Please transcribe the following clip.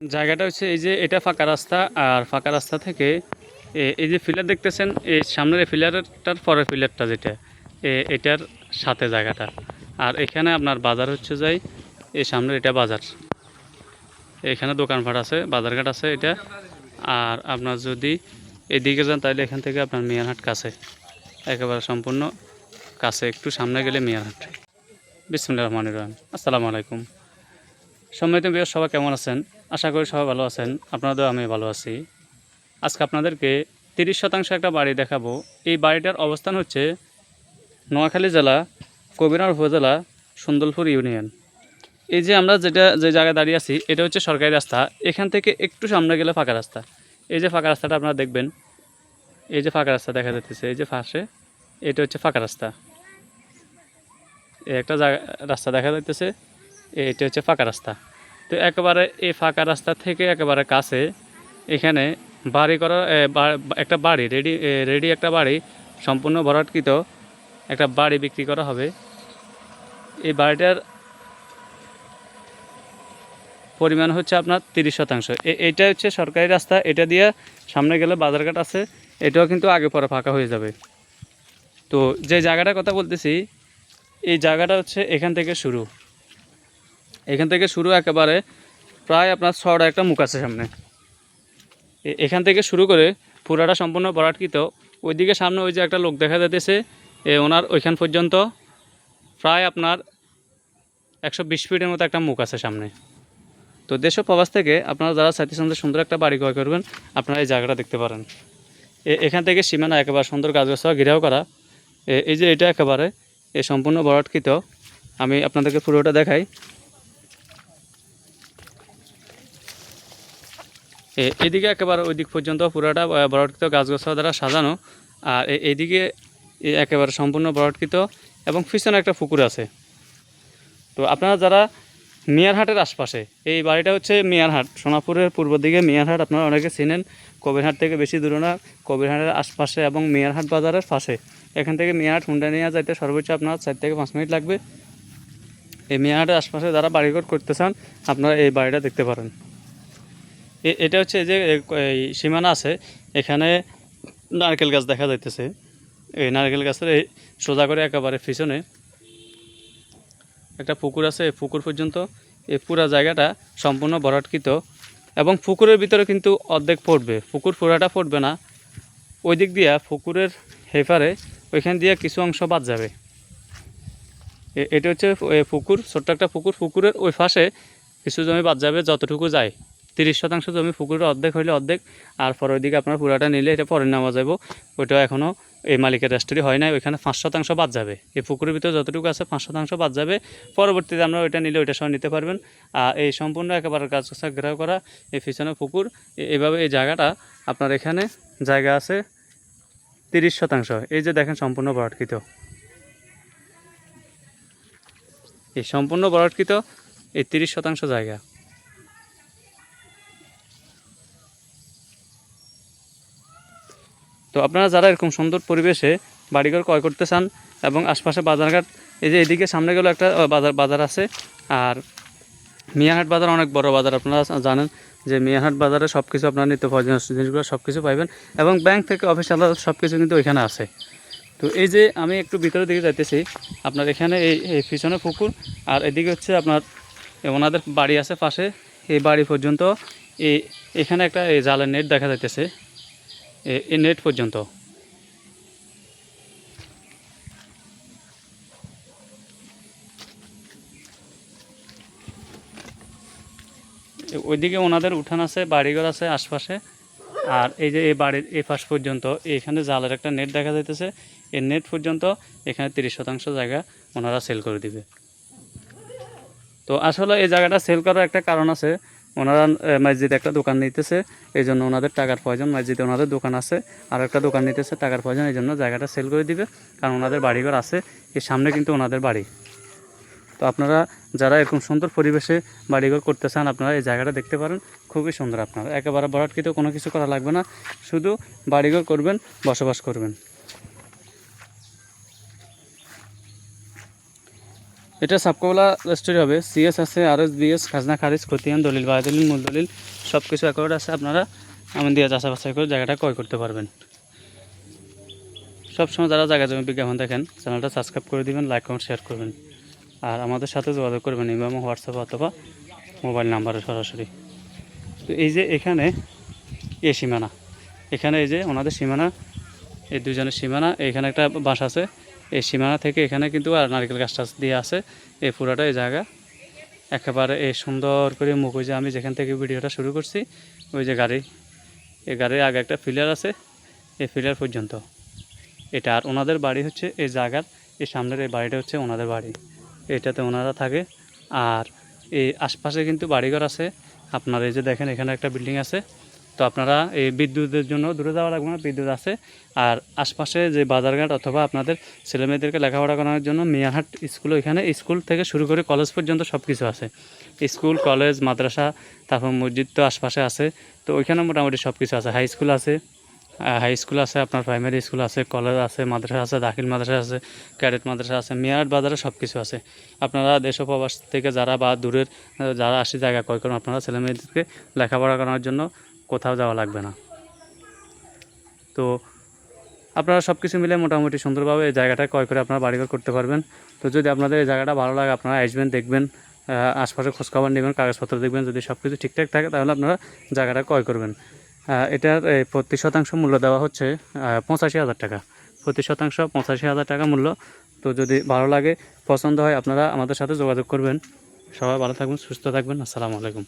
জায়গাটা হচ্ছে এই যে এটা ফাঁকা রাস্তা আর ফাঁকা রাস্তা থেকে এই যে ফিলার দেখতেছেন এই সামনের ফিলারটার পরের ফিলারটা যেটা এটার সাথে জায়গাটা। আর এখানে আপনার বাজার হচ্ছে যাই এই সামনের এটা বাজার। এখানে দোকানপাট আছে, বাজারঘাট আছে এটা। আর আপনার যদি এদিকে যান, তাহলে এখান থেকে আপনার মিয়ারহাট কাছে। একেবারে সম্পূর্ণ কাছে, একটু সামনে গেলে মিয়ারহাট। বিসমুল্লাহ রহমান রহিম। আসসালামু আলাইকুম। সম্মানিত বিয়ার সবাই কেমন আছেন? আশা করি সবাই ভালো আছেন। আপনাদেরও আমি ভালো আছি। আজকে আপনাদেরকে তিরিশ শতাংশ একটা বাড়ি দেখাবো। এই বাড়িটার অবস্থান হচ্ছে নোয়াখালী জেলা কবিরার উপজেলা, সুন্দরপুর ইউনিয়ন। এই যে আমরা যেটা, যে জায়গায় দাঁড়িয়ে আছি, এটা হচ্ছে সরকারি রাস্তা। এখান থেকে একটু সামনে গেলে ফাঁকা রাস্তা। এই যে ফাঁকা রাস্তাটা আপনারা দেখবেন, এই যে ফাঁকা রাস্তা দেখা যাচ্ছে এই যে ফাঁসে এটা হচ্ছে ফাঁকা রাস্তা। একটা জায়গা, রাস্তা দেখা যাইতেছে, এটা হচ্ছে ফাঁকা রাস্তা। তো একেবারে এই ফাঁকা রাস্তা থেকে একেবারে কাছে এখানে বাড়ি করা একটা বাড়ি, রেডি রেডি একটা বাড়ি, সম্পূর্ণ ভরাটকৃত একটা বাড়ি বিক্রি করা হবে। এই বাড়িটার পরিমাণ হচ্ছে আপনার তিরিশ শতাংশ। এইটা হচ্ছে সরকারি রাস্তা, এটা দিয়ে সামনে গেলে বাজারঘাট আছে, এটাও কিন্তু আগে পরে ফাঁকা হয়ে যাবে। তো যে জায়গাটার কথা বলতেছি, এই জায়গাটা হচ্ছে এখান থেকে শুরু। এখান থেকে শুরু একেবারে প্রায় আপনার ছটা একটা মুখ আছে সামনে। এখান থেকে শুরু করে পুরাটা সম্পূর্ণ ভরাটকৃত। ওইদিকে সামনে ওই যে একটা লোক দেখা যাইতেছে, এ ওনার ওইখান পর্যন্ত প্রায় আপনার একশো বিশ ফিটের মতো একটা মুখ আছে সামনে। তো দেশ প্রবাস থেকে আপনারা যারা সন্ধ্যে সুন্দর একটা বাড়ি ক্রয় করবেন, আপনারা এই জায়গাটা দেখতে পারেন। এখান থেকে সীমানা একেবারে সুন্দর গাছগাছা ঘিরাও করা। এই যে এটা একেবারে, এ সম্পূর্ণ ভরাটকৃত। আমি আপনাদেরকে পুরোটা দেখাই। এদিকে একেবারে ওই দিক পর্যন্ত পুরোটা বরটকৃত ভরাটকৃত গাছগাছা দ্বারা সাজানো। আর এইদিকে একেবারে সম্পূর্ণ বরটকৃত এবং পিছনে একটা পুকুর আছে। তো আপনারা যারা মিয়ারহাটের আশপাশে, এই বাড়িটা হচ্ছে মিয়ারহাট। সোনাপুরের পূর্ব দিকে মিয়ারহাট, আপনারা অনেকে চিনেন। কবিরহাট থেকে বেশি দূরে না, কবিরহাটের আশপাশে এবং মিয়ারহাট বাজারের পাশে। এখান থেকে মিয়ারহাট হুন্ডা নিয়ে যাইতে সর্বোচ্চ আপনার চার থেকে পাঁচ মিনিট লাগবে। এই মিয়ারহাটের আশপাশে যারা বাড়িঘর করতে চান, আপনারা এই বাড়িটা দেখতে পারেন। এটা হচ্ছে যে সীমানা আছে, এখানে নারকেল গাছ দেখা যাইতেছে। এই নারকেল গাছের এই সোজা করে একেবারে পিছনে একটা পুকুর আছে, এই পুকুর পর্যন্ত এই পুরা জায়গাটা সম্পূর্ণ ভরাটকৃত এবং পুকুরের ভিতরে কিন্তু অর্ধেক পড়বে। পুকুর পুরাটা পড়বে না। ওই দিক দিয়া পুকুরের হেফারে ওইখান দিয়ে কিছু অংশ বাদ যাবে। এটা হচ্ছে পুকুর, ছোট্ট একটা পুকুর। পুকুরের ওই পাশে কিছু জমি বাদ যাবে, যতটুকু যায়। তিরিশ শতাংশ জমি পুকুরের অর্ধেক হইলে অর্ধেক, আর পরে ওইদিকে আপনার পুরাটা নিলে এটা পরে নেওয়া যাব ওইটা এখনও এই মালিকের রেস্টুরি হয় নাই, ওইখানে পাঁচ শতাংশ বাদ যাবে। এই পুকুরের ভিতরে যতটুকু আছে পাঁচ শতাংশ বাদ যাবে। পরবর্তীতে আমরা ওইটা নিলে ওইটা সহ নিতে পারবেন। আর এই সম্পূর্ণ একেবারে গাছ গাছা ঘেরাও করা এই পিছনে পুকুর, এ- এইভাবে এই জায়গাটা আপনার এখানে জায়গা আছে তিরিশ শতাংশ। এই যে দেখেন সম্পূর্ণ বরাটকৃত। এই সম্পূর্ণ বরাটকৃত এই তিরিশ শতাংশ জায়গা। আপনারা যারা এরকম সুন্দর পরিবেশে বাড়িঘর ক্রয় করতে চান এবং আশপাশে বাজারঘাট, এই যে এদিকে সামনে গেলেও একটা বাজার বাজার আছে। আর মিয়াহাট বাজার অনেক বড় বাজার, আপনারা জানেন যে মিয়াহাট বাজারে সব কিছু আপনারা নিত্য প্রয়োজনীয় জিনিসগুলো সব কিছু পাইবেন এবং ব্যাংক থেকে অফিস আলাদা সব কিছু কিন্তু ওইখানে আছে। তো এই যে আমি একটু ভিতরের দিকে যাইতেছি, আপনার এখানে এই এই পিছনে পুকুর আর এদিকে হচ্ছে আপনার ওনাদের বাড়ি আছে পাশে। এই বাড়ি পর্যন্ত এই এখানে একটা, এই জালের নেট দেখা যাইতেছে। এ- নেট পর্যন্ত। ওইদিকে ওনাদের উঠান আছে, বাড়িঘর আছে আশপাশে। আর এই যে এই বাড়ির এই পাশ পর্যন্ত এখানে জালের একটা নেট দেখা যাইতেছে। এই নেট পর্যন্ত এখানে তিরিশ শতাংশ জায়গা ওনারা সেল করে দিবে। তো আসলে এই জায়গাটা সেল করার একটা কারণ আছে। ওনারা মসজিদে একটা দোকান নিতেছে এই জন্য ওনাদের টাকার প্রয়োজন। মসজিদে ওনাদের দোকান আছে, আর একটা দোকান নিতেছে, টাকার প্রয়োজন এই জন্য জায়গাটা সেল করে দিবে। কারণ ওনাদের বাড়িঘর আছে, এর সামনে কিন্তু ওনাদের বাড়ি। তো আপনারা যারা এরকম সুন্দর পরিবেশে বাড়িঘর করতে চান, আপনারা এই জায়গাটা দেখতে পারেন। খুবই সুন্দর আপনারা। একেবারে বরাটকৃত কোনো কিছু করা লাগবে না। শুধু বাড়িঘর করবেন, বসবাস করবেন। এটা সাবকোলা রেজিস্ট্রি হবে। সিএস আছে আর এস বিএস খাজনা, খারিজ, খতিয়ান, দলিল বায় দলিল মূল দলিল সব কিছু অ্যাকর্ড আছে। আপনারা আমি দিয়ে বাছাই করে জায়গাটা ক্রয় করতে পারবেন। সবসময় যারা জায়গা জমি বিজ্ঞাপন দেখেন, চ্যানেলটা সাবস্ক্রাইব করে দিবেন লাইক কমেন্ট শেয়ার করবেন। আর আমাদের সাথে যোগাযোগ করবেন ইমাম হোয়াটসঅ্যাপ অথবা মোবাইল নাম্বারে সরাসরি। তো এই যে এখানে এ সীমানা। এখানে এই যে ওনাদের সীমানা, এই দুজনের সীমানা, এখানে একটা বাস আছে। এই সীমানা থেকে এখানে কিন্তু আর নারকেল গাছ টাছ দিয়ে আছে। এই পুরাটা এই জায়গা। একেবারে এই সুন্দর করে মুখ ওই যে আমি যেখান থেকে ভিডিওটা শুরু করছি, ওই যে গাড়ি। এই গাড়ির আগে একটা ফিলার আছে, এই ফিলার পর্যন্ত। এটা আর ওনাদের বাড়ি হচ্ছে এই জায়গার, এই সামনের এই বাড়িটা হচ্ছে ওনাদের বাড়ি। এটাতে ওনারা থাকে। আর এই আশপাশে কিন্তু বাড়িঘর আছে। আপনার এই যে দেখেন, এখানে একটা বিল্ডিং আছে। তো আপনারা এই বিদ্যুতের জন্য দূরে যাওয়া লাগবে না, বিদ্যুৎ আছে। আর আশপাশে যে বাজারঘাট অথবা আপনাদের ছেলেমেয়েদেরকে লেখাপড়া করানোর জন্য মিয়াহাট স্কুল এখানে স্কুল থেকে শুরু করে কলেজ পর্যন্ত সব কিছু আছে। স্কুল, কলেজ, মাদ্রাসা, তারপর মসজিদ তো আশপাশে আছে। তো ওইখানে মোটামুটি সব কিছু আছে। হাই স্কুল আছে হাই স্কুল আছে, আপনার প্রাইমারি স্কুল আছে, কলেজ আছে, মাদ্রাসা আছে, দাখিল মাদ্রাসা আছে, ক্যাডেট মাদ্রাসা আছে মিয়াট বাজারে সব কিছু আছে। আপনারা দেশ প্রবাস থেকে যারা বা দূরের যারা আসে জায়গা ক্রয় করেন, আপনারা ছেলেমেয়েদেরকে লেখাপড়া করানোর জন্য কোথাও যাওয়া লাগবে না। তো আপনারা সব কিছু মিলে মোটামুটি সুন্দরভাবে এই জায়গাটা ক্রয় করে আপনারা বাড়িঘর করতে পারবেন। তো যদি আপনাদের এই জায়গাটা ভালো লাগে, আপনারা আসবেন, দেখবেন আশপাশে খোঁজখবর নেবেন, কাগজপত্র দেখবেন, যদি সব কিছু ঠিকঠাক থাকে, তাহলে আপনারা জায়গাটা ক্রয় করবেন। এটার প্রতি শতাংশ মূল্য দেওয়া হচ্ছে পঁচাশি হাজার টাকা। প্রতি শতাংশ পঁচাশি হাজার টাকা মূল্য। তো যদি ভালো লাগে, পছন্দ হয়, আপনারা আমাদের সাথে যোগাযোগ করবেন। সবাই ভালো থাকবেন, সুস্থ থাকবেন। আসসালামু আলাইকুম।